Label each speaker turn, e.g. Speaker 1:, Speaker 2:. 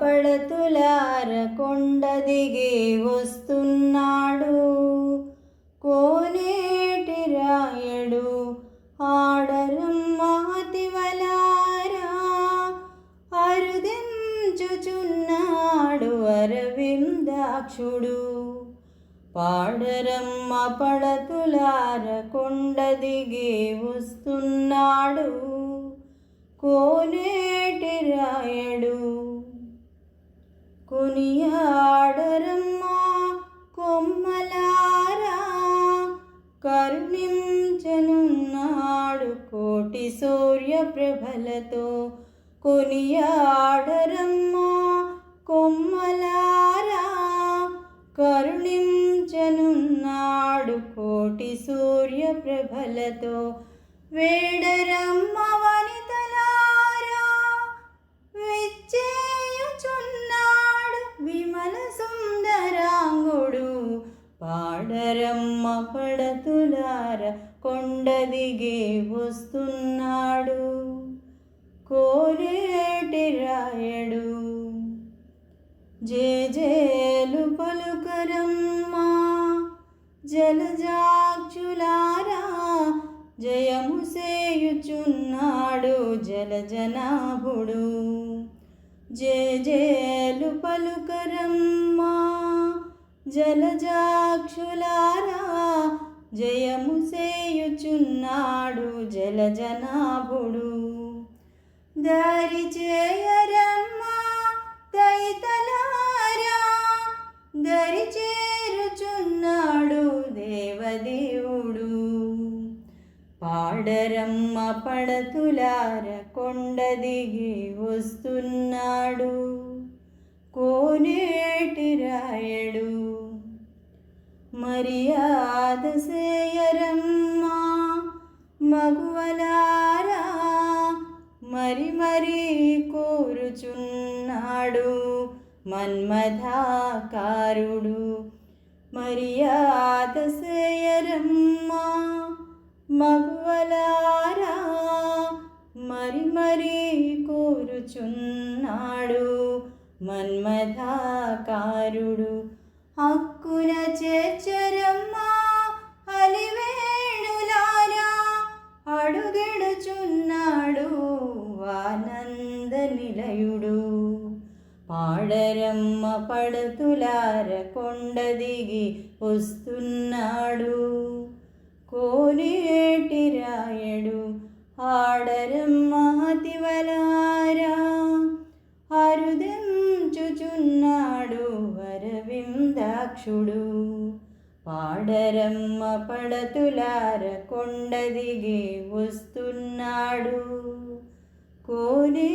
Speaker 1: పడతులార కొండ దిగి వస్తున్నాడు. కోనేటి రాయడు ఆడరమ్మాతివలారా అరుదించుచున్నాడు అరవిందాక్షుడు. పాడరమ్మ పడతులార కొండ దిగి వస్తున్నాడు. కోటి సూర్యప్రభలతో కొనియాడరమ్మా కొమ్మలారా. కరుణించనున్నాడు కోటి సూర్యప్రభలతో వేడరమ్మ వనితలారా. విచ్చే పడతులార కొండ దిగి వస్తున్నాడు. కోరేటి రాయడు. జేజేలు పలుకరమ్మా జలజాక్షులారా జయము సేయుచున్నాడు జలజనాభుడు జేజేలు పలుకరమ్మా జలజాక్షులారా జయము సేయుచున్నాడు జలజనాభుడు. దారి చేయరమ్మా దైతలారా దరి చేరుచున్నాడు దేవదేవుడు. పాడరమ్మ పడతులార కొండ దిగి వస్తున్నాడు. కోనే మర్యాద సేయరమ్మా మగువలారా మరి మరి కోరుచున్నాడు మన్మథాకారుడు మర్యాద సేయరమ్మా మగువలారా మరి మరి కోరుచున్నాడు మన్మథాకారుడు హక్కున చేర్చరమ్మా అలివేణులారా అడుగెడుచున్నాడు ఆనంద నిలయుడు. పాడరమ్మ పడతులార కొండ దిగి వస్తున్నాడు. కోనేటి రాయడు ఆడరమ్మ తివలారా అరుదెంచుచున్నాడు అరవిందాక్షుడు పాడరమ్మ పడతులార కొండ దిగి వస్తున్నాడు. కోనే